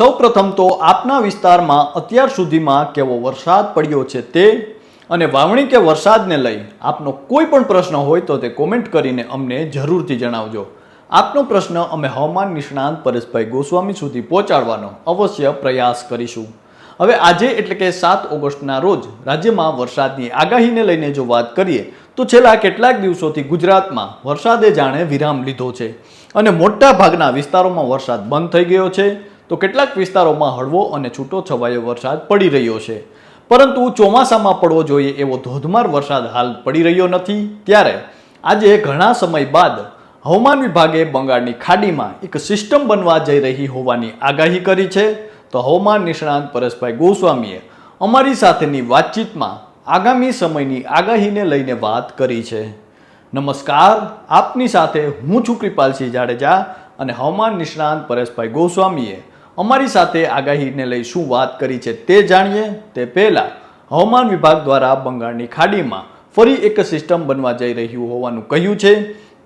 સૌપ્રથમ તો આપના વિસ્તારમાં અત્યાર સુધીમાં કેવો વરસાદ પડ્યો છે તે અને વાવણી કે વરસાદને લઈ આપનો કોઈ પણ પ્રશ્ન હોય તો તે કોમેન્ટ કરીને અમને જરૂરથી જણાવજો. આપનો પ્રશ્ન અમે હવામાન નિષ્ણાંત પરેશભાઈ ગોસ્વામી સુધી પહોંચાડવાનો અવશ્ય પ્રયાસ કરીશું. હવે આજે એટલે કે સાત ઓગસ્ટના રોજ રાજ્યમાં વરસાદની આગાહીને લઈને જો વાત કરીએ, તો છેલ્લા કેટલાક દિવસોથી ગુજરાતમાં વરસાદે જાણે વિરામ લીધો છે અને મોટા ભાગના વિસ્તારોમાં વરસાદ બંધ થઈ ગયો છે. તો કેટલાક વિસ્તારોમાં હળવો અને છૂટો છવાયો વરસાદ પડી રહ્યો છે. પરંતુ ચોમાસામાં પડવો જોઈએ એવો ધોધમાર વરસાદ હાલ પડી રહ્યો નથી. ત્યારે આજે ઘણા સમય બાદ હવામાન વિભાગે બંગાળની ખાડીમાં એક સિસ્ટમ બનવા જઈ રહી હોવાની આગાહી કરી છે. તો હવામાન નિષ્ણાંત પરેશભાઈ ગોસ્વામીએ અમારી સાથેની વાતચીતમાં આગામી સમયની આગાહીને લઈને વાત કરી છે. નમસ્કાર, આપની સાથે હું છું કૃપાલસિંહ જાડેજા અને હવામાન નિષ્ણાંત પરેશભાઈ ગોસ્વામીએ અમારી સાથે આગાહીને લઈ શું વાત કરી છે તે જાણીએ તે પહેલાં હવામાન વિભાગ દ્વારા બંગાળની ખાડીમાં ફરી એક સિસ્ટમ બનવા જઈ રહ્યું હોવાનું કહ્યું છે.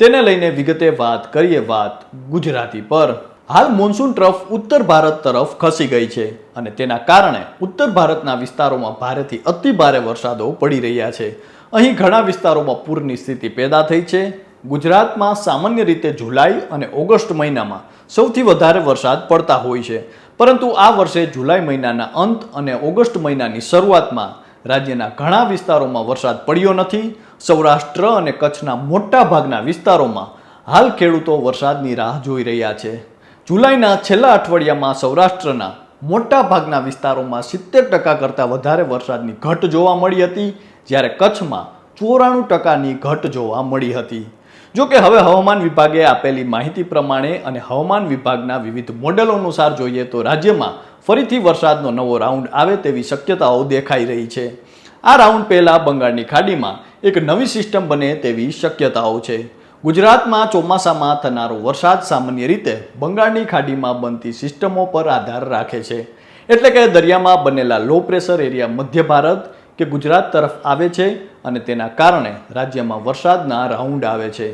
તેને લઈને વિગતે વાત કરીએ વાત ગુજરાતી પર. હાલ મોન્સૂન ટ્રફ ઉત્તર ભારત તરફ ખસી ગઈ છે અને તેના કારણે ઉત્તર ભારતના વિસ્તારોમાં ભારેથી અતિ ભારે વરસાદો પડી રહ્યા છે. અહીં ઘણા વિસ્તારોમાં પૂરની સ્થિતિ પેદા થઈ છે. ગુજરાતમાં સામાન્ય રીતે જુલાઈ અને ઓગસ્ટ મહિનામાં સૌથી વધારે વરસાદ પડતા હોય છે. પરંતુ આ વર્ષે જુલાઈ મહિનાના અંત અને ઓગસ્ટ મહિનાની શરૂઆતમાં રાજ્યના ઘણા વિસ્તારોમાં વરસાદ પડ્યો નથી. સૌરાષ્ટ્ર અને કચ્છના મોટા ભાગના વિસ્તારોમાં હાલ ખેડૂતો વરસાદની રાહ જોઈ રહ્યા છે. જુલાઈના છેલ્લા અઠવાડિયામાં સૌરાષ્ટ્રના મોટા ભાગના વિસ્તારોમાં સિત્તેર ટકા કરતાં વધારે વરસાદની ઘટ જોવા મળી હતી, જ્યારે કચ્છમાં ચોરાણું ટકાની ઘટ જોવા મળી હતી. જો કે હવે હવામાન વિભાગે આપેલી માહિતી પ્રમાણે અને હવામાન વિભાગના વિવિધ મોડેલો અનુસાર જોઈએ તો રાજ્યમાં ફરીથી વરસાદનો નવો રાઉન્ડ આવે તેવી શક્યતાઓ દેખાઈ રહી છે. આ રાઉન્ડ પહેલાં બંગાળની ખાડીમાં એક નવી સિસ્ટમ બને તેવી શક્યતાઓ છે. ગુજરાતમાં ચોમાસામાં થનારો વરસાદ સામાન્ય રીતે બંગાળની ખાડીમાં બનતી સિસ્ટમો પર આધાર રાખે છે. એટલે કે દરિયામાં બનેલા લો પ્રેશર એરિયા મધ્ય ભારત કે ગુજરાત તરફ આવે છે અને તેના કારણે રાજ્યમાં વરસાદના રાઉન્ડ આવે છે.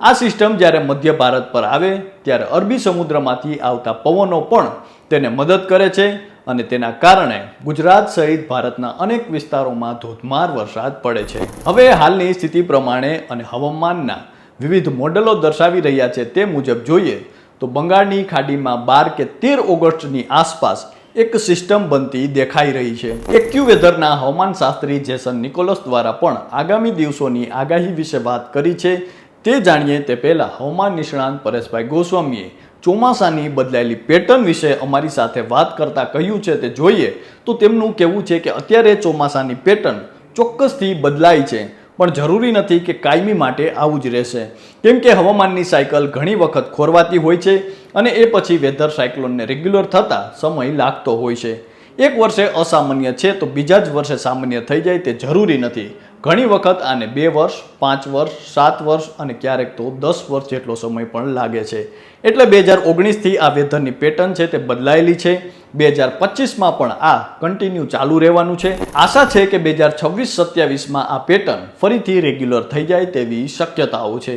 આ સિસ્ટમ જ્યારે મધ્ય ભારત પર આવે, ત્યારે અરબી સમુદ્રમાંથી આવતા પવનો પણ તેને મદદ કરે છે અને તેના કારણે ગુજરાત સહિત ભારતના અનેક વિસ્તારોમાં ધોધમાર વરસાદ પડે છે. હવે હાલની સ્થિતિ પ્રમાણે અને હવામાનના વિવિધ મોડલો દર્શાવી રહ્યા છે તે મુજબ જોઈએ તો બંગાળની ખાડીમાં બાર કે તેર ઓગસ્ટની આસપાસ એક સિસ્ટમ બનતી દેખાઈ રહી છે. એક્યુ વેધરના હવામાન શાસ્ત્રી જેસન નિકોલસ દ્વારા પણ આગામી દિવસોની આગાહી વિશે વાત કરી છે. તે જાણીએ તે પહેલા હવામાન નિષ્ણાંત પરેશભાઈ ગોસ્વામીએ ચોમાસાની બદલાયેલી પેટર્ન વિશે અમારી સાથે વાત કરતા કહ્યું છે તે જોઈએ. તો તેમનું કહેવું છે કે અત્યારે ચોમાસાની પેટર્ન ચોક્કસથી બદલાય છે. પણ જરૂરી નથી કે કાયમી માટે આવું જ રહેશે. કેમ કે હવામાનની સાયકલ ઘણી વખત ખોરવાતી હોય છે અને એ પછી વેધર સાયક્લોનને રેગ્યુલર થતાં સમય લાગતો હોય છે. એક વર્ષે અસામાન્ય છે તો બીજા જ વર્ષે સામાન્ય થઈ જાય તે જરૂરી નથી. ઘણી વખત આને બે વર્ષ, પાંચ વર્ષ, સાત વર્ષ અને ક્યારેક તો દસ વર્ષ જેટલો સમય પણ લાગે છે. એટલે બે હજાર ઓગણીસથી આ વેધરની પેટર્ન છે તે બદલાયેલી છે. બે હજાર પચીસમાં પણ આ કન્ટિન્યુ ચાલુ રહેવાનું છે. આશા છે કે બે હજાર છવ્વીસ સત્યાવીસમાં આ પેટર્ન ફરીથી રેગ્યુલર થઈ જાય તેવી શક્યતાઓ છે.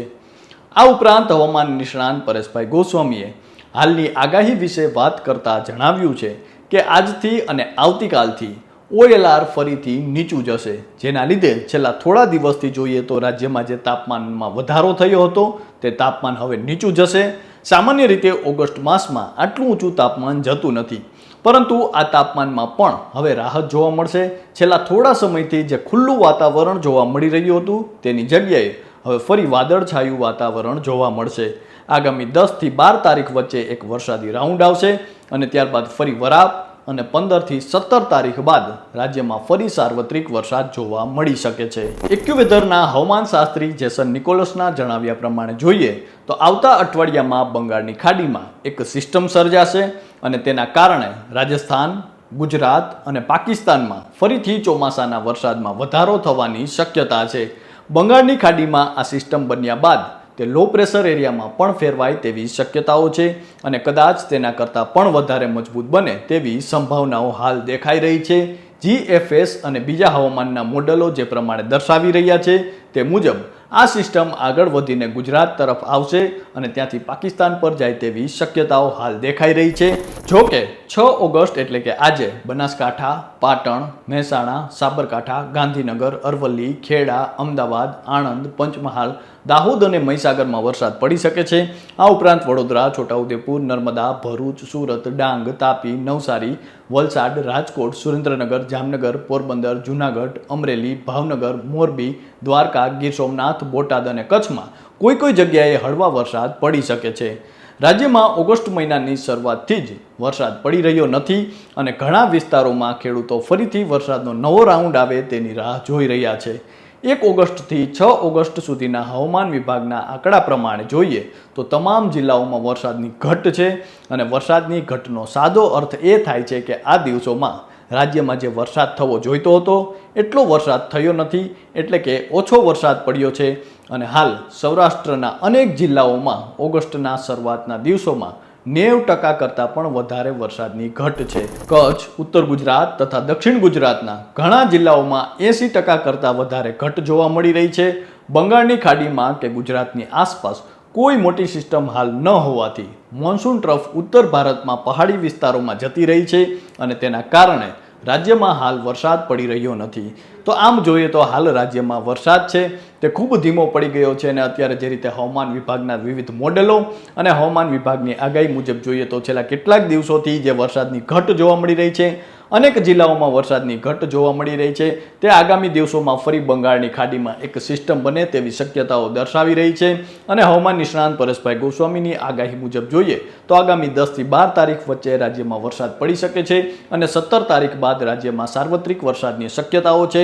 આ ઉપરાંત હવામાન નિષ્ણાંત પરેશભાઈ ગોસ્વામીએ હાલની આગાહી વિશે વાત કરતા જણાવ્યું છે કે આજથી અને આવતીકાલથી ઓએલઆર ફરીથી નીચું જશે. જેના લીધે છેલ્લા થોડા દિવસથી જોઈએ તો રાજ્યમાં જે તાપમાનમાં વધારો થયો હતો તે તાપમાન હવે નીચું જશે. સામાન્ય રીતે ઓગસ્ટ માસમાં આટલું ઊંચું તાપમાન જતું નથી. પરંતુ આ તાપમાનમાં પણ હવે રાહત જોવા મળશે. છેલ્લા થોડા સમયથી જે ખુલ્લું વાતાવરણ જોવા મળી રહ્યું હતું, તેની જગ્યાએ હવે ફરી વાદળછાયું વાતાવરણ જોવા મળશે. આગામી દસથી બાર તારીખ વચ્ચે એક વરસાદી રાઉન્ડ આવશે અને ત્યારબાદ ફરી વરાપ અને પંદરથી સત્તર તારીખ બાદ રાજ્યમાં ફરી સાર્વત્રિક વરસાદ જોવા મળી શકે છે. એક્યુવેધરના હવામાન શાસ્ત્રી જેસન નિકોલસના જણાવ્યા પ્રમાણે જોઈએ તો આવતા અઠવાડિયામાં બંગાળની ખાડીમાં એક સિસ્ટમ સર્જાશે. અને તેના કારણે રાજસ્થાન, ગુજરાત અને પાકિસ્તાનમાં ફરીથી ચોમાસાના વરસાદમાં વધારો થવાની શક્યતા છે. બંગાળની ખાડીમાં આ સિસ્ટમ બન્યા બાદ તે લો પ્રેશર એરિયામાં પણ ફેરવાય તેવી શક્યતાઓ છે અને કદાચ તેના કરતાં પણ વધારે મજબૂત બને તેવી સંભાવનાઓ હાલ દેખાઈ રહી છે. જીએફએસ અને બીજા હવામાનના મોડલો જે પ્રમાણે દર્શાવી રહ્યા છે તે મુજબ આ સિસ્ટમ આગળ વધીને ગુજરાત તરફ આવશે અને ત્યાંથી પાકિસ્તાન પર જાય તેવી શક્યતાઓ હાલ દેખાઈ રહી છે. જો કે છ ઓગસ્ટ એટલે કે આજે બનાસકાંઠા, પાટણ, મહેસાણા, સાબરકાંઠા, ગાંધીનગર, અરવલ્લી, ખેડા, અમદાવાદ, આણંદ, પંચમહાલ, દાહોદ અને મહીસાગરમાં વરસાદ પડી શકે છે. આ ઉપરાંત વડોદરા, છોટાઉદેપુર, નર્મદા, ભરૂચ, સુરત, ડાંગ, તાપી, નવસારી, વલસાડ, રાજકોટ, સુરેન્દ્રનગર, જામનગર, પોરબંદર, જૂનાગઢ, અમરેલી, ભાવનગર, મોરબી, દ્વારકા, ગીર સોમનાથ, બોટાદ અને કચ્છમાં કોઈ કોઈ જગ્યાએ હળવા વરસાદ પડી શકે છે. રાજ્યમાં ઓગસ્ટ મહિનાની શરૂઆતથી જ વરસાદ પડી રહ્યો નથી અને ઘણા વિસ્તારોમાં ખેડૂતો ફરીથી વરસાદનો નવો રાઉન્ડ આવે તેની રાહ જોઈ રહ્યા છે. એક ઓગસ્ટથી છ ઓગસ્ટ સુધીના હવામાન વિભાગના આંકડા પ્રમાણે જોઈએ તો તમામ જિલ્લાઓમાં વરસાદની ઘટ છે અને વરસાદની ઘટનો સાદો અર્થ એ થાય છે કે આ દિવસોમાં રાજ્યમાં જે વરસાદ થવો જોઈતો હતો, એટલો વરસાદ થયો નથી, એટલે કે ઓછો વરસાદ પડ્યો છે. અને હાલ સૌરાષ્ટ્રના અનેક જિલ્લાઓમાં ઓગસ્ટના શરૂઆતના દિવસોમાં નેવ ટકા કરતાં પણ વધારે વરસાદની ઘટ છે. કચ્છ, ઉત્તર ગુજરાત તથા દક્ષિણ ગુજરાતના ઘણા જિલ્લાઓમાં એંસી ટકા કરતાં વધારે ઘટ જોવા મળી રહી છે. બંગાળની ખાડીમાં કે ગુજરાતની આસપાસ કોઈ મોટી સિસ્ટમ હાલ ન હોવાથી મોન્સૂન ટ્રફ ઉત્તર ભારતમાં પહાડી વિસ્તારોમાં જતી રહી છે અને તેના કારણે રાજ્યમાં હાલ વરસાદ પડી રહ્યો નથી. તો આમ જોઈએ તો હાલ રાજ્યમાં વરસાદ છે, તે ખૂબ ધીમો પડી ગયો છે અને અત્યારે જે રીતે હવામાન વિભાગના વિવિધ મોડેલો અને હવામાન વિભાગની આગાહી મુજબ જોઈએ તો છેલ્લા કેટલાક દિવસોથી જે વરસાદની ઘટ જોવા મળી રહી છે, અનેક જિલ્લાઓમાં વરસાદની ઘટ જોવા મળી રહી છે, તે આગામી દિવસોમાં ફરી બંગાળની ખાડીમાં એક સિસ્ટમ બને તેવી શક્યતાઓ દર્શાવી રહી છે અને હવામાન નિષ્ણાંત પરેશભાઈ ગોસ્વામીની આગાહી મુજબ જોઈએ તો આગામી દસથી બાર તારીખ વચ્ચે રાજ્યમાં વરસાદ પડી શકે છે અને સત્તર તારીખ બાદ રાજ્યમાં સાર્વત્રિક વરસાદની શક્યતાઓ છે